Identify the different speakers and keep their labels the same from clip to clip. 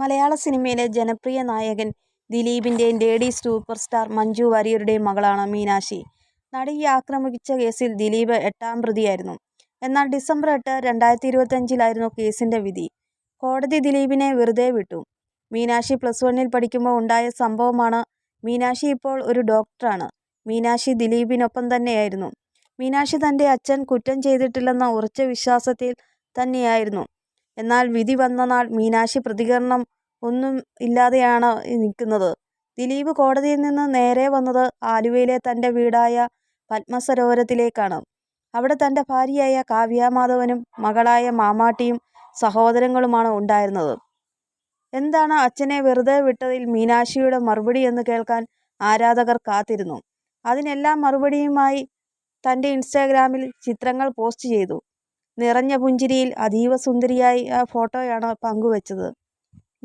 Speaker 1: മലയാള സിനിമയിലെ ജനപ്രിയ നായകൻ ദിലീപിന്റെയും ലേഡി സൂപ്പർ സ്റ്റാർ മഞ്ജു വാര്യരുടെയും മകളാണ് മീനാക്ഷി. നടിയെ ആക്രമിച്ച കേസിൽ ദിലീപ് എട്ടാം പ്രതിയായിരുന്നു. എന്നാൽ ഡിസംബർ എട്ട്, രണ്ടായിരത്തി ഇരുപത്തഞ്ചിലായിരുന്നു കേസിന്റെ വിധി. കോടതി ദിലീപിനെ വെറുതെ വിട്ടു. മീനാക്ഷി പ്ലസ് വണ്ണിൽ പഠിക്കുമ്പോൾ ഉണ്ടായ സംഭവമാണ്. മീനാക്ഷി ഇപ്പോൾ ഒരു ഡോക്ടറാണ്. മീനാക്ഷി ദിലീപിനൊപ്പം തന്നെയായിരുന്നു. മീനാക്ഷി തന്റെ അച്ഛൻ കുറ്റം ചെയ്തിട്ടില്ലെന്ന ഉറച്ച വിശ്വാസത്തിൽ തന്നെയായിരുന്നു. എന്നാൽ വിധി വന്ന നാൾ മീനാക്ഷി പ്രതികരണം ഒന്നും ഇല്ലാതെയാണ് നിൽക്കുന്നത്. ദിലീപ് കോടതിയിൽ നിന്ന് നേരെ വന്നത് ആലുവയിലെ തന്റെ വീടായ പത്മസരോവരത്തിലേക്കാണ്. അവിടെ തന്റെ ഭാര്യയായ കാവ്യ മാധവനും മകളായ മാമാട്ടിയും സഹോദരങ്ങളുമാണ് ഉണ്ടായിരുന്നത്. എന്താണ് അച്ഛനെ വെറുതെ വിട്ടതിൽ മീനാശിയുടെ മറുപടി എന്ന് കേൾക്കാൻ ആരാധകർ കാത്തിരുന്നു. അതിനെല്ലാം മറുപടിയുമായി തന്റെ ഇൻസ്റ്റാഗ്രാമിൽ ചിത്രങ്ങൾ പോസ്റ്റ് ചെയ്തു. നിറഞ്ഞ പുഞ്ചിരിയിൽ അതീവ സുന്ദരിയായി ആ ഫോട്ടോയാണ് പങ്കുവച്ചത്.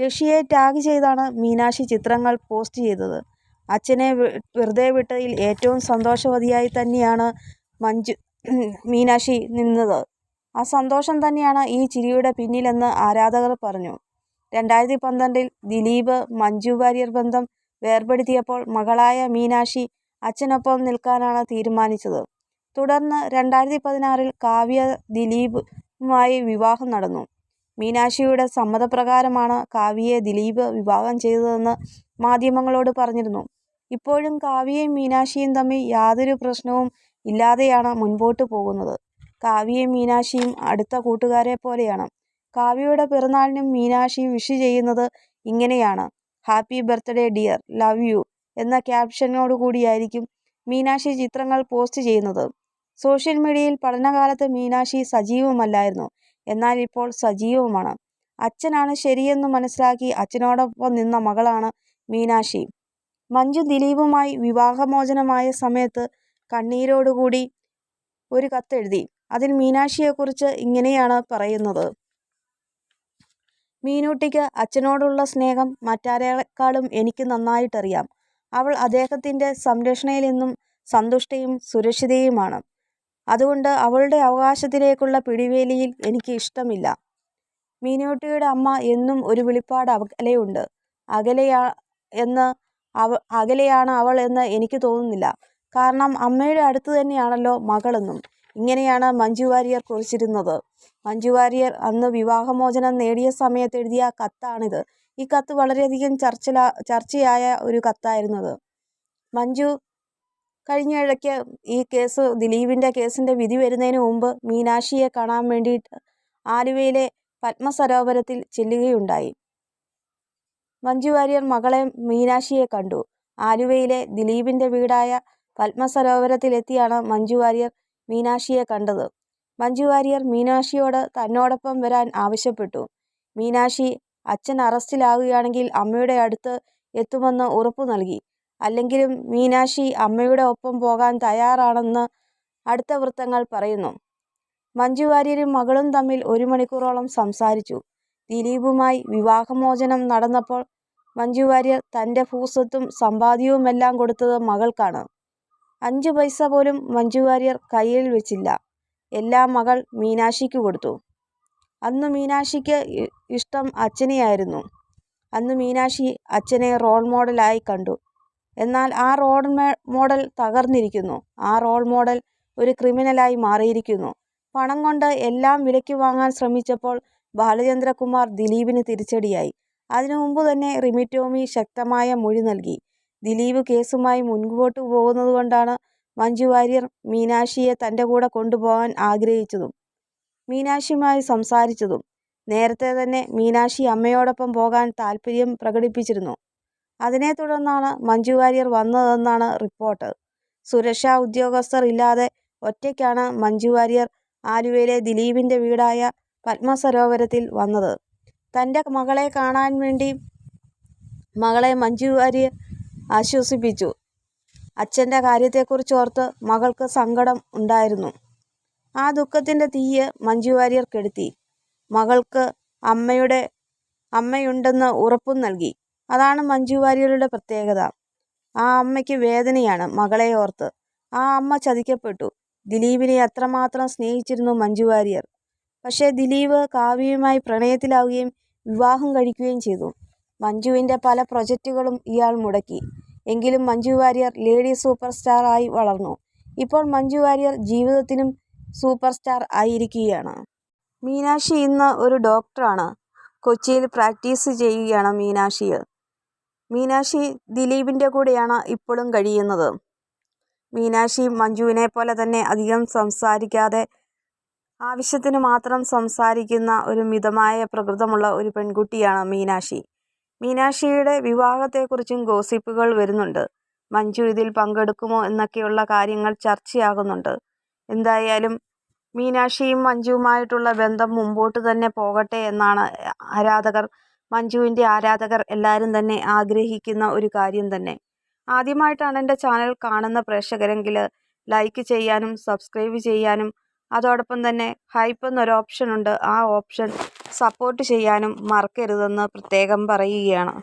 Speaker 1: ലക്ഷ്യയെ ടാഗ് ചെയ്താണ് മീനാക്ഷി ചിത്രങ്ങൾ പോസ്റ്റ് ചെയ്തത്. അച്ഛനെ വെറുതെ വിട്ടതിൽ ഏറ്റവും സന്തോഷവതിയായി തന്നെയാണ് മഞ്ജു മീനാക്ഷി നിന്നത്. ആ സന്തോഷം തന്നെയാണ് ഈ ചിരിയുടെ പിന്നിലെന്ന് ആരാധകർ പറഞ്ഞു. രണ്ടായിരത്തി പന്ത്രണ്ടിൽ ദിലീപ് മഞ്ജു വാര്യർ ബന്ധം വേർപെടുത്തിയപ്പോൾ മകളായ മീനാക്ഷി അച്ഛനൊപ്പം നിൽക്കാനാണ് തീരുമാനിച്ചത്. തുടർന്ന് രണ്ടായിരത്തി പതിനാറിൽ കാവ്യ ദിലീപുമായി വിവാഹം നടന്നു. മീനാക്ഷിയുടെ സമ്മതപ്രകാരമാണ് കാവ്യയെ ദിലീപ് വിവാഹം ചെയ്തതെന്ന് മാധ്യമങ്ങളോട് പറഞ്ഞിരുന്നു. ഇപ്പോഴും കാവ്യയും മീനാക്ഷിയും തമ്മിൽ യാതൊരു പ്രശ്നവും ഇല്ലാതെയാണ് മുൻപോട്ട് പോകുന്നത്. കാവ്യയും മീനാക്ഷിയും അടുത്ത കൂട്ടുകാരെ പോലെയാണ് കാവ്യയുടെ പിറന്നാളിനും മീനാക്ഷി വിഷ് ചെയ്യുന്നത് ഇങ്ങനെയാണ്. Happy birthday dear, love you എന്ന ക്യാപ്ഷനോടുകൂടിയായിരിക്കും മീനാക്ഷി ചിത്രങ്ങൾ പോസ്റ്റ് ചെയ്യുന്നത്. സോഷ്യൽ മീഡിയയിൽ പഠനകാലത്ത് മീനാക്ഷി സജീവമല്ലായിരുന്നു. എന്നാൽ ഇപ്പോൾ സജീവമാണ്. അച്ഛനാണ് ശരിയെന്ന് മനസ്സിലാക്കി അച്ഛനോടൊപ്പം നിന്ന മകളാണ് മീനാക്ഷി. മഞ്ജു ദിലീപുമായി വിവാഹമോചനമായ സമയത്ത് കണ്ണീരോടുകൂടി ഒരു കത്തെഴുതി. അതിൽ മീനാക്ഷിയെക്കുറിച്ച് ഇങ്ങനെയാണ് പറയുന്നത്. മീനൂട്ടിക്ക് അച്ഛനോടുള്ള സ്നേഹം മറ്റാരേക്കാളും എനിക്ക് നന്നായിട്ടറിയാം. അവൾ അദ്ദേഹത്തിന്റെ സംരക്ഷണയിൽ നിന്നും സന്തുഷ്ടയും സുരക്ഷിതയുമാണ്. അതുകൊണ്ട് അവളുടെ അവകാശത്തിലേക്കുള്ള പിടിവേലിയിൽ എനിക്ക് ഇഷ്ടമില്ല. മീനോട്ടിയുടെ അമ്മ എന്നും ഒരു വെളിപ്പാട് അകലെയുണ്ട്. അകലെയാ എന്ന് അവ അകലെയാണ് അവൾ എന്ന് എനിക്ക് തോന്നുന്നില്ല. കാരണം അമ്മയുടെ അടുത്ത് തന്നെയാണല്ലോ മകളെന്നും. ഇങ്ങനെയാണ് മഞ്ജു വാര്യർ കുറിച്ചിരുന്നത്. മഞ്ജു വാര്യർ അന്ന് വിവാഹമോചനം നേടിയ സമയത്ത് എഴുതിയ കത്താണിത്. ഈ കത്ത് വളരെയധികം ചർച്ചയായ ഒരു കത്തായിരുന്നത്. മഞ്ജു കഴിഞ്ഞിടയ്ക്ക് ഈ കേസ് ദിലീപിന്റെ കേസിന്റെ വിധി വരുന്നതിന് മുമ്പ് മീനാക്ഷിയെ കാണാൻ വേണ്ടിയിട്ട് ആലുവയിലെ പത്മസരോവരത്തിൽ ചെല്ലുകയുണ്ടായി. മഞ്ജു വാര്യർ മകളെ മീനാക്ഷിയെ കണ്ടു. ആലുവയിലെ ദിലീപിന്റെ വീടായ പത്മസരോവരത്തിലെത്തിയാണ് മഞ്ജു വാര്യർ മീനാക്ഷിയെ കണ്ടത്. മഞ്ജു വാര്യർ മീനാക്ഷിയോട് തന്നോടൊപ്പം വരാൻ ആവശ്യപ്പെട്ടു. മീനാക്ഷി അച്ഛൻ അറസ്റ്റിലാവുകയാണെങ്കിൽ അമ്മയുടെ അടുത്ത് എത്തുമെന്ന് ഉറപ്പു നൽകി. അല്ലെങ്കിലും മീനാക്ഷി അമ്മയുടെ ഒപ്പം പോകാൻ തയ്യാറാണെന്ന് അടുത്ത വൃത്തങ്ങൾ പറയുന്നു. മഞ്ജു വാര്യരും മകളും തമ്മിൽ ഒരു മണിക്കൂറോളം സംസാരിച്ചു. ദിലീപുമായി വിവാഹമോചനം നടന്നപ്പോൾ മഞ്ജു വാര്യർ തന്റെ ഭൂസ്വത്തും സമ്പാദ്യവുമെല്ലാം കൊടുത്തത് മകൾക്കാണ്. അഞ്ചു പൈസ പോലും മഞ്ജു വാര്യർ കയ്യിൽ വെച്ചില്ല. എല്ലാ മകൾ മീനാക്ഷിക്ക് കൊടുത്തു. അന്ന് മീനാക്ഷിക്ക് ഇഷ്ടം അച്ഛനെയായിരുന്നു. അന്ന് മീനാക്ഷി അച്ഛനെ റോൾ മോഡലായി കണ്ടു. എന്നാൽ ആ റോൾ മോഡൽ തകർന്നിരിക്കുന്നു. ആ റോൾ മോഡൽ ഒരു ക്രിമിനലായി മാറിയിരിക്കുന്നു. പണം കൊണ്ട് എല്ലാം വിലയ്ക്ക് വാങ്ങാൻ ശ്രമിച്ചപ്പോൾ ബാലചന്ദ്രകുമാർ ദിലീപിന് തിരിച്ചടിയായി. അതിനു മുമ്പ് തന്നെ റിമി ടോമി ശക്തമായ മൊഴി നൽകി. ദിലീപ് കേസുമായി മുൻപോട്ട് പോകുന്നതുകൊണ്ടാണ് മഞ്ജു വാര്യർ മീനാക്ഷിയെ തന്റെ കൂടെ കൊണ്ടുപോകാൻ ആഗ്രഹിച്ചതും മീനാക്ഷിയുമായി സംസാരിച്ചതും. നേരത്തെ തന്നെ മീനാക്ഷി അമ്മയോടൊപ്പം പോകാൻ താൽപര്യം പ്രകടിപ്പിച്ചിരുന്നു. അതിനെ തുടർന്നാണ് മഞ്ജു വാര്യർ വന്നതെന്നാണ് റിപ്പോർട്ട്. സുരക്ഷാ ഉദ്യോഗസ്ഥർ ഇല്ലാതെ ഒറ്റയ്ക്കാണ് മഞ്ജു വാര്യർ ആലുവയിലെ ദിലീപിന്റെ വീടായ പത്മസരോവരത്തിൽ വന്നത്. തന്റെ മകളെ കാണാൻ വേണ്ടി മകളെ മഞ്ജു വാര്യർ ആശ്വസിപ്പിച്ചു. അച്ഛന്റെ കാര്യത്തെക്കുറിച്ച് ഓർത്ത് മകൾക്ക് സങ്കടം ഉണ്ടായിരുന്നു. ആ ദുഃഖത്തിന്റെ തീയ് മഞ്ജു വാര്യർ കെടുത്തി. മകൾക്ക് അമ്മയുടെ അമ്മയുണ്ടെന്ന് ഉറപ്പും നൽകി. അതാണ് മഞ്ജു വാര്യരുടെ പ്രത്യേകത. ആ അമ്മയ്ക്ക് വേദനയാണ് മകളെ ഓർത്ത്. ആ അമ്മ ചതിക്കപ്പെട്ടു. ദിലീപിനെ അത്രമാത്രം സ്നേഹിച്ചിരുന്നു മഞ്ജു വാര്യർ. പക്ഷേ ദിലീപ് കാവ്യയുമായി പ്രണയത്തിലാവുകയും വിവാഹം കഴിക്കുകയും ചെയ്തു. മഞ്ജുവിന്റെ പല പ്രൊജക്റ്റുകളും ഇയാൾ മുടക്കി. എങ്കിലും Manju Warrier lady super star ആയി വളർന്നു. ഇപ്പോൾ മഞ്ജു വാര്യർ ജീവിതത്തിനും സൂപ്പർ സ്റ്റാർ ആയിരിക്കുകയാണ്. മീനാക്ഷി ഇന്ന് ഒരു ഡോക്ടറാണ്. കൊച്ചിയിൽ പ്രാക്ടീസ് ചെയ്യുകയാണ് മീനാക്ഷി. മീനാക്ഷി ദിലീപിന്റെ കൂടെയാണ് ഇപ്പോഴും കഴിയുന്നത്. മീനാക്ഷി മഞ്ജുവിനെ പോലെ തന്നെ അധികം സംസാരിക്കാതെ ആവശ്യത്തിന് മാത്രം സംസാരിക്കുന്ന ഒരു മിതമായ പ്രകൃതമുള്ള ഒരു പെൺകുട്ടിയാണ് മീനാക്ഷി. മീനാക്ഷിയുടെ വിവാഹത്തെക്കുറിച്ചും ഗോസിപ്പുകൾ വരുന്നുണ്ട്. മഞ്ജു ഇതിൽ പങ്കെടുക്കുമോ എന്നൊക്കെയുള്ള കാര്യങ്ങൾ ചർച്ചയാകുന്നുണ്ട്. എന്തായാലും മീനാക്ഷിയും മഞ്ജുവുമായിട്ടുള്ള ബന്ധം മുമ്പോട്ട് തന്നെ പോകട്ടെ എന്നാണ് ആരാധകർ മഞ്ജുവിന്റെ ആരാധകർ എല്ലാവരും തന്നെ ആഗ്രഹിക്കുന്ന ഒരു കാര്യം തന്നെ. ആദ്യമായിട്ടാണ് എന്റെ ചാനൽ കാണുന്ന പ്രേക്ഷകരെങ്കിൽ ലൈക്ക് ചെയ്യാനും സബ്സ്ക്രൈബ് ചെയ്യാനും അതോടൊപ്പം തന്നെ ഹൈപ്പ് എന്നൊരു ഓപ്ഷൻ ഉണ്ട് ആ ഓപ്ഷൻ സപ്പോർട്ട് ചെയ്യാനും മറക്കരുതെന്ന് പ്രത്യേകം പറയുകയാണ്.